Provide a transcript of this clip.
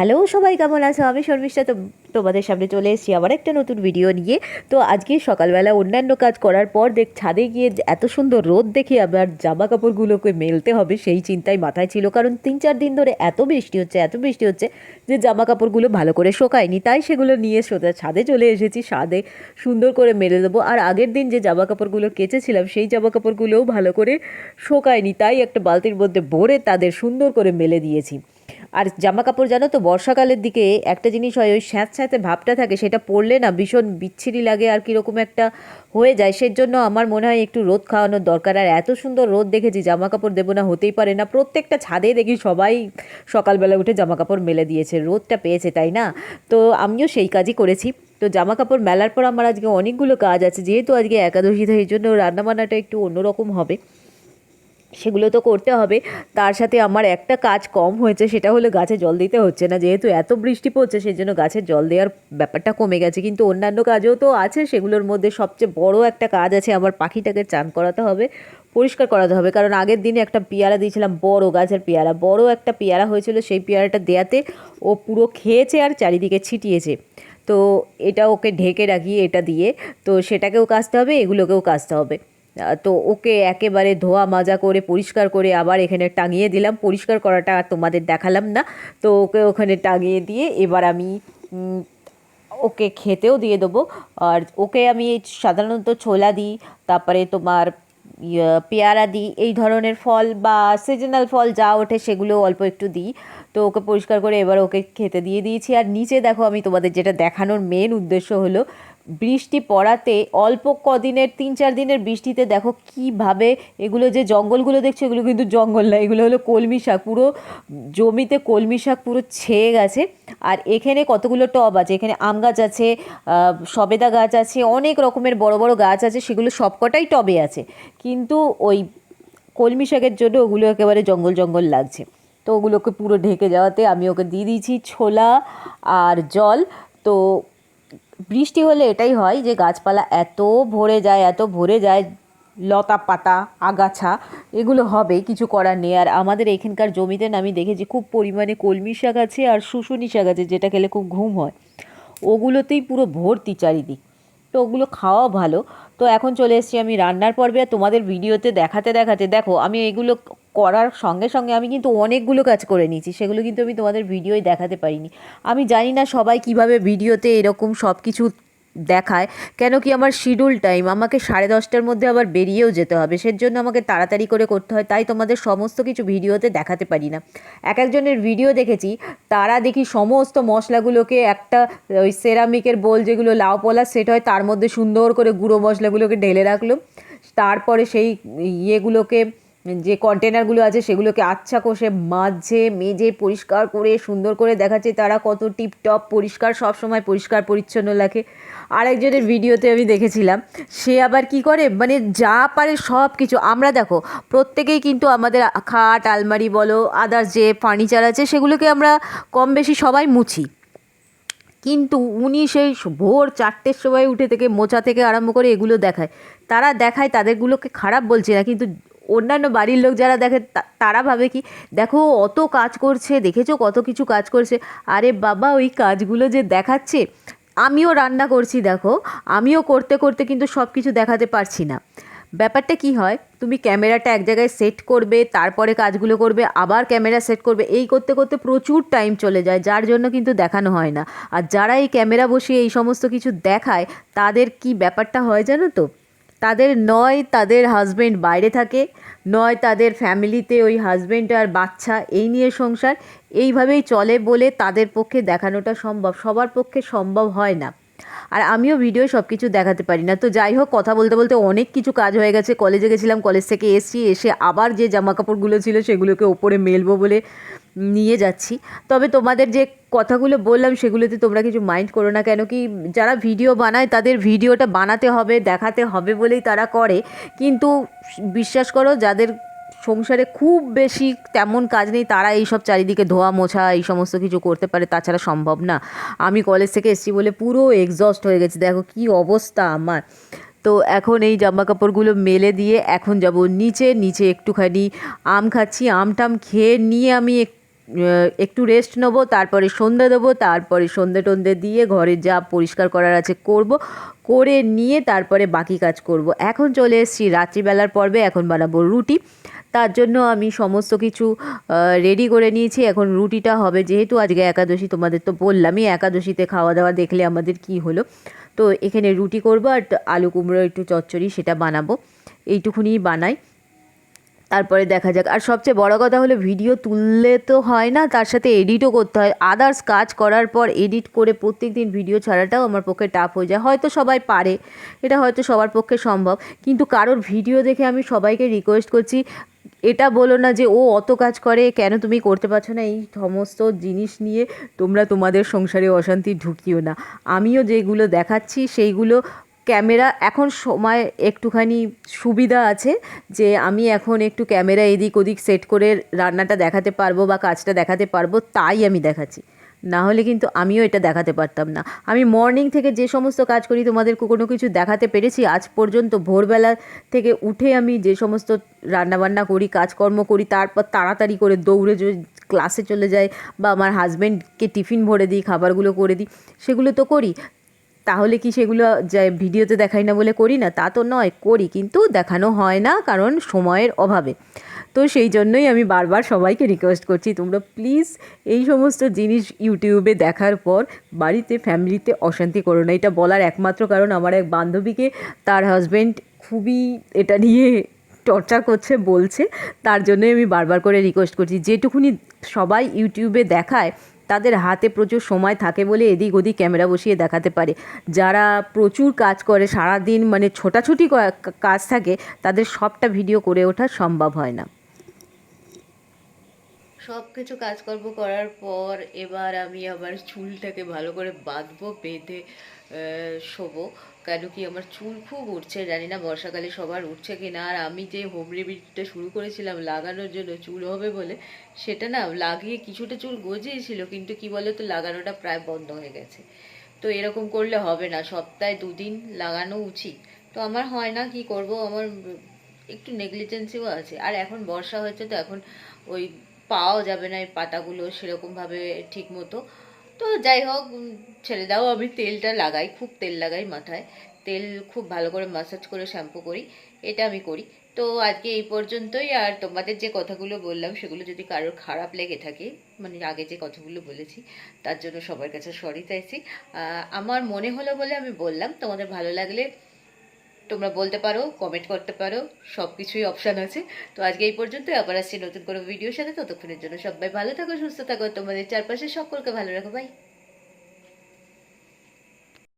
Hello সবাই, কেমন আছো? আমি শর্মিষ্ঠা। তো তোমাদের সামনে চলে এসেছি আবার একটা নতুন ভিডিও নিয়ে। তো আজকে সকালবেলা অন্যান্য কাজ করার পর দেখ, ছাদে গিয়ে এত সুন্দর রোদ দেখে আবার জামা কাপড়গুলোকে মেলতে হবে সেই চিন্তাই মাথায় ছিল। কারণ তিন চার দিন ধরে এত বৃষ্টি হচ্ছে, এত বৃষ্টি হচ্ছে যে জামা কাপড়গুলো ভালো করে শোকায়নি। তাই সেগুলো নিয়ে সোজা ছাদে চলে এসেছি। ছাদে সুন্দর করে মেলে দেবো। আর আগের দিন যে জামা কাপড়গুলো কেচেছিলাম, সেই জামা কাপড়গুলোও ভালো করে শোকায়নি। তাই একটা বালতির মধ্যে ভরে তাদের সুন্দর করে মেলে দিয়েছি। আর জামা কাপড় জানো তো, বর্ষাকালের দিকে একটা জিনিস হয়, ওই স্যাঁত স্যাঁতে ভাবটা থাকে, সেটা পরলে না ভীষণ বিচ্ছিরি লাগে আর কীরকম একটা হয়ে যায়। সেই জন্য আমার মনে হয় একটু রোদ খাওয়ানোর দরকার। আর এত সুন্দর রোদ দেখেছি জামা কাপড় দেবো না, হতেই পারে না। প্রত্যেকটা ছাদে দেখি সবাই সকালবেলা উঠে জামা কাপড় মেলে দিয়েছে, রোদটা পেয়েছে, তাই না? তো আমিও সেই কাজই করেছি। তো জামা কাপড় মেলার পর আমার আজকে অনেকগুলো কাজ আছে, যেহেতু আজকে একাদশী এই জন্য রান্নাবান্নাটা একটু অন্যরকম হবে। সেগুলো তো করতে হবে। তার সাথে আমার একটা কাজ কম হয়েছে, সেটা হলো গাছে জল দিতে হচ্ছে না। যেহেতু এত বৃষ্টি পড়ছে সেই জন্য গাছের জল দেওয়ার ব্যাপারটা কমে গেছে। কিন্তু অন্যান্য কাজও তো আছে, সেগুলোর মধ্যে সবচেয়ে বড় একটা কাজ আছে আমার পাখিটাকে চান করাতে হবে, পরিষ্কার করাতে হবে। কারণ আগের দিনে একটা পেয়ারা দিয়েছিলাম, বড় গাছের পেয়ারা। বড় একটা পেয়ারা হয়েছিল, সেই পেয়ারাটা দেয়াতে ও পুরো খেয়েছে আর চারিদিকে ছিটিয়েছে। তো এটা ওকে ঢেকে রাখি এটা দিয়ে, তো সেটাকেও কাচতে হবে, এগুলোকেও কাচতে হবে। তো ওকে একেবারে ধোয়া মাজা করে, পরিষ্কার করে আবার এখানে টাঙিয়ে দিলাম। পরিষ্কার করাটা আর তোমাদের দেখালাম না। তো ওকে ওখানে টাঙিয়ে দিয়ে এবার আমি ওকে খেতেও দিয়ে দেবো। আর ওকে আমি সাধারণত ছোলা দিই, তারপরে তোমার পেয়ারা দিই, এই ধরনের ফল বা সিজনাল ফল যা ওঠে সেগুলো অল্প একটু দিই। তো ওকে পরিষ্কার করে এবার ওকে খেতে দিয়ে দিয়েছি। আর নিচে দেখো আমি তোমাদের যেটা দেখানোর মেন উদ্দেশ্য হলো বৃষ্টি পড়াতে অল্প কদিনের, তিন চার দিনের বৃষ্টিতে দেখো কীভাবে এগুলো যে জঙ্গলগুলো দেখছ, এগুলো কিন্তু জঙ্গল না, এগুলো হলো কলমি শাক, পুরো জমিতে কলমি শাক পুরো ছেয়ে গেছে। আর এখানে কতগুলো টব আছে, এখানে আম গাছ আছে সবেদা গাছ আছে, অনেক রকমের বড় বড় গাছ আছে, সেগুলো সবকটাই টবে আছে। কিন্তু ওই কলমি শাকের জন্য ওগুলো একেবারে জঙ্গল জঙ্গল লাগছে। তো ওগুলোকে পুরো ঢেকে যাওয়াতে আমি ওকে দিয়ে দিয়েছি ছোলা আর জল। তো বৃষ্টি হলে এটাই হয় যে গাছপালা এত ভরে যায়, এত ভরে যায়, লতা পাতা, আগাছা, এগুলো হবে, কিছু করার নেই। আর আমাদের এখানকার জমিতে আমি দেখেছি খুব পরিমাণে কলমি শাক আছে আর শুশুনি শাক আছে, যেটা খেলে খুব ঘুম হয়। ওগুলোতেই পুরো ভর্তি চারিদিক। তো ওগুলো খাওয়া ভালো। তো এখন চলে এসেছি আমি রান্নার পর্বে। তোমাদের ভিডিওতে দেখাতে দেখাতে, দেখো, আমি এগুলো করার সঙ্গে সঙ্গে আমি কিন্তু অনেকগুলো কাজ করে নিয়েছি। সেগুলো কিন্তু আমি তোমাদের ভিডিওয় দেখাতে পারিনি। আমি জানি না সবাই কীভাবে ভিডিওতে এরকম সব কিছু দেখায়, কেন কি আমার শিডিউল টাইম আমাকে সাড়ে দশটার মধ্যে আবার বেরিয়েও যেতে হবে, সেজন্য আমাকে তাড়াতাড়ি করে করতে হয়, তাই তোমাদের সমস্ত কিছু ভিডিওতে দেখাতে পারি না। এক একজনের ভিডিও দেখেছি, তারা দেখি সমস্ত মশলাগুলোকে একটা, ওই সেরামিকের বোল যেগুলো লাউ পলা সেট হয়, তার মধ্যে সুন্দর করে গুঁড়ো মশলাগুলোকে ঢেলে রাখল, তারপরে সেই ইয়েগুলোকে যে কন্টেনারগুলো আছে সেগুলোকে আচ্ছা কষে মাঝে মেজে, পরিষ্কার করে, সুন্দর করে দেখাচ্ছে তারা কত টিপটপ পরিষ্কার, সব সময় পরিষ্কার, পরিচ্ছন্ন লাগে। আরেকজনের ভিডিওতে আমি দেখেছিলাম, সে আবার কি করে? মানে যা পারে সব কিছু আমরা দেখো, প্রত্যেকেই কিন্তু আমাদের খাট, আলমারি বলো আদার্স যে ফার্নিচার আছে, সেগুলোকে আমরা কম বেশি সবাই মুছি। কিন্তু উনি সেই ভোর চারটের সময় উঠে থেকে, মোচা থেকে আরম্ভ করে এগুলো দেখায়। তারা দেখায়, তাদেরগুলোকে খারাপ বলছে না, কিন্তু অন্যান্য বাড়ির লোক যারা দেখে তারা ভাবে কি, দেখো অত কাজ করছে, দেখেছ কত কিছু কাজ করছে। আরে বাবা, ওই কাজগুলো যে দেখাচ্ছে, আমিও রান্না করছি দেখো, আমিও করতে করতে কিন্তু সব কিছু দেখাতে পারছি না। ব্যাপারটা কি হয়, তুমি ক্যামেরাটা এক জায়গায় সেট করবে, তারপরে কাজগুলো করবে, আবার ক্যামেরা সেট করবে, এই করতে করতে প্রচুর টাইম চলে যায়, যার জন্য কিন্তু দেখানো হয় না। আর যারা এই ক্যামেরা বসিয়ে এই সমস্ত কিছু দেখায়, তাদের কি ব্যাপারটা হয় জানো তো? তাদের নয় তাদের হাজব্যান্ড বাইরে থাকে, নয় তাদের ফ্যামিলিতে ওই হাজব্যান্ড আর বাচ্চা, এই নিয়ে সংসার। এইভাবেই চলে বলে তাদের পক্ষে দেখানোটা সম্ভব, সবার পক্ষে সম্ভব হয় না। আর আমিও ভিডিও সব কিছু দেখাতে পারি না। তো যাই হোক, কথা বলতে বলতে অনেক কিছু কাজ হয়ে গেছে। কলেজে গেছিলাম, কলেজ থেকে এসছি, এসে আবার যে জামা কাপড়গুলো ছিল সেগুলোকে ওপরে মেলবো বলে নিয়ে যাচ্ছি। তবে তোমাদের যে কথাগুলো বললাম সেগুলোতে তোমরা কিছু মাইন্ড করো না কেন কি যারা ভিডিও বানায় তাদের ভিডিওটা বানাতে হবে দেখাতে হবে বলেই তারা করে। কিন্তু বিশ্বাস করো যাদের সংসারে খুব বেশি তেমন কাজ নেই তারা এইসব চারিদিকে ধোয়া মোছা এই সমস্ত কিছু করতে পারে তাছাড়া সম্ভব না। আমি কলেজ থেকে এসেছি বলে পুরো এক্সস্ট হয়ে গেছে। দেখো কি অবস্থা আমার। তো এখন এই জামা কাপড়গুলো মেলে দিয়ে এখন যাব নিচে নিচে একটুখানি আম খাচ্ছি আম টাম খেয়ে নিয়ে আমি আহ, একটু রেস্ট নেব, তারপরে সন্ধে দেবো, তারপরে সন্ধে টন্ধে দিয়ে ঘরে যা পরিষ্কার করার আছে করব, করে নিয়ে তারপরে বাকি কাজ করব। এখন চলে এসেছি রাত্রিবেলার পর্বে, এখন বানাবো রুটি। তার জন্য আমি সমস্ত কিছু রেডি করে নিয়েছি। এখন রুটিটা হবে, যেহেতু আজকে একাদশী, তোমাদের তো বললামই, একাদশীতে খাওয়া দাওয়া দেখলে আমাদের কি হলো? তো এখানে রুটি করব আর আলু কুমড়ো, একটু চচ্চড়ি, সেটা বানাবো। এইটুকুনি বানাই। তারপরে দেখা যাক। আর সবচেয়ে বড় কথা হলো ভিডিও তুললে তো হয় না, তার সাথে এডিটও করতে হয়। আদার্স কাজ করার পর এডিট করে প্রত্যেক দিন ভিডিও ছাড়াটাও আমার পক্ষে টাফ হয়ে যায়। হয়তো সবাই পারে, এটা হয়তো সবার পক্ষে সম্ভব। কিন্তু কারোর ভিডিও দেখে আমি সবাইকে রিকোয়েস্ট করছি, এটা বলো না যে ও অত কাজ করে, কেন তুমি করতে পারছ না? এই সমস্ত জিনিস নিয়ে তোমরা তোমাদের সংসারে অশান্তি ঢুকিও না। আমিও যেগুলো দেখাচ্ছি, সেইগুলো ক্যামেরা, এখন সময় একটুখানি সুবিধা আছে যে আমি এখন একটু ক্যামেরা এদিক ওদিক সেট করে রান্নাটা দেখাতে পারব বা কাজটা দেখাতে পারব, তাই আমি দেখাচ্ছি। না হলে কিন্তু আমিও এটা দেখাতে পারতাম না। আমি মর্নিং থেকে যে সমস্ত কাজ করি, তোমাদের কোনো কিছু দেখাতে পেরেছি, আজ পর্যন্ত ভোরবেলা থেকে উঠে আমি যে সমস্ত রান্নাবান্না করি, কাজকর্ম করি, তারপর তাড়াতাড়ি করে দৌড়ে ক্লাসে চলে যাই বা আমার হাজব্যান্ডকে টিফিন ভরে দিই, খাবারগুলো করে দিই, সেগুলো তো করি। তাহলে কি সেগুলো যা ভিডিওতে দেখাই না বলে করি না? তা তো নয়, করি কিন্তু দেখানো হয় না কারণ সময়ের অভাবে। তো সেই জন্যই আমি বারবার সবাইকে রিকোয়েস্ট করছি, তোমরা প্লিজ এই সমস্ত জিনিস ইউটিউবে দেখার পর বাড়িতে ফ্যামিলিতে অশান্তি করো না। এটা বলার একমাত্র কারণ আমার এক বান্ধবীকে তার হাজব্যান্ড খুবই এটা নিয়ে টর্চার করছে, বলছে। তার জন্যই আমি বারবার করে রিকোয়েস্ট করছি। যেটুকুনি সবাই ইউটিউবে দেখায় তাদের হাতে প্রচুর সময় থাকে বলে এদিক ওদিক ক্যামেরা বসিয়ে দেখাতে পারে। যারা প্রচুর কাজ করে, সারাদিন মানে ছোটাছুটি কাজ থাকে, তাদের সবটা ভিডিও করে ওঠা সম্ভব হয় না। সব কিছু কাজকর্ম করার পর এবার আমি আবার চুলটাকে ভালো করে বাঁধবো, বেঁধে শোবো। কেন কি আমার চুল খুব উঠছে জানি না বর্ষাকালে সবার উঠছে কি না আর আমি যে হোম রেমিডিটা শুরু করেছিলাম লাগানোর জন্য চুল হবে বলে, সেটা না লাগিয়ে কিছুটা চুল গজিয়েছিল, কিন্তু কি বলো তো লাগানোটা প্রায় বন্ধ হয়ে গেছে। তো এরকম করলে হবে না, সপ্তাহে দুদিন লাগানো উচিত। তো আমার হয় না, কি করব? আমার একটু নেগলিজেন্সিও আছে। আর এখন বর্ষা হয়েছে তো এখন ওই পাওয়াও যাবে না এই পাতাগুলো সেরকমভাবে ঠিক মতো তো যাই হোক ছেড়ে দাও, আমি তেলটা লাগাই, খুব তেল লাগাই মাথায়। তেল খুব ভালো করে মাসাজ করে শ্যাম্পু করি, এটা আমি করি। তো আজকে এই পর্যন্তই, আর তোমাদের যে কথাগুলো বললাম, সেগুলো যদি কারোর খারাপ লেগে থাকে মানে আগে যে কথাগুলো বলেছি, তার জন্য সবার কাছে সরি চাইছি। আমার মনে হলো বলে আমি বললাম, তোমাদের ভালো লাগলে তোমরা বলতে পারো কমেন্ট করতে পারো সব কিছুই অপশান আছে। তো আজকে এই পর্যন্ত আবার আসছি নতুন কোনো ভিডিওর সাথে। ততক্ষণের জন্য সবাই ভালো থাকো, সুস্থ থাকো। তোমাদের চারপাশে সকলকে ভালো রাখো বাই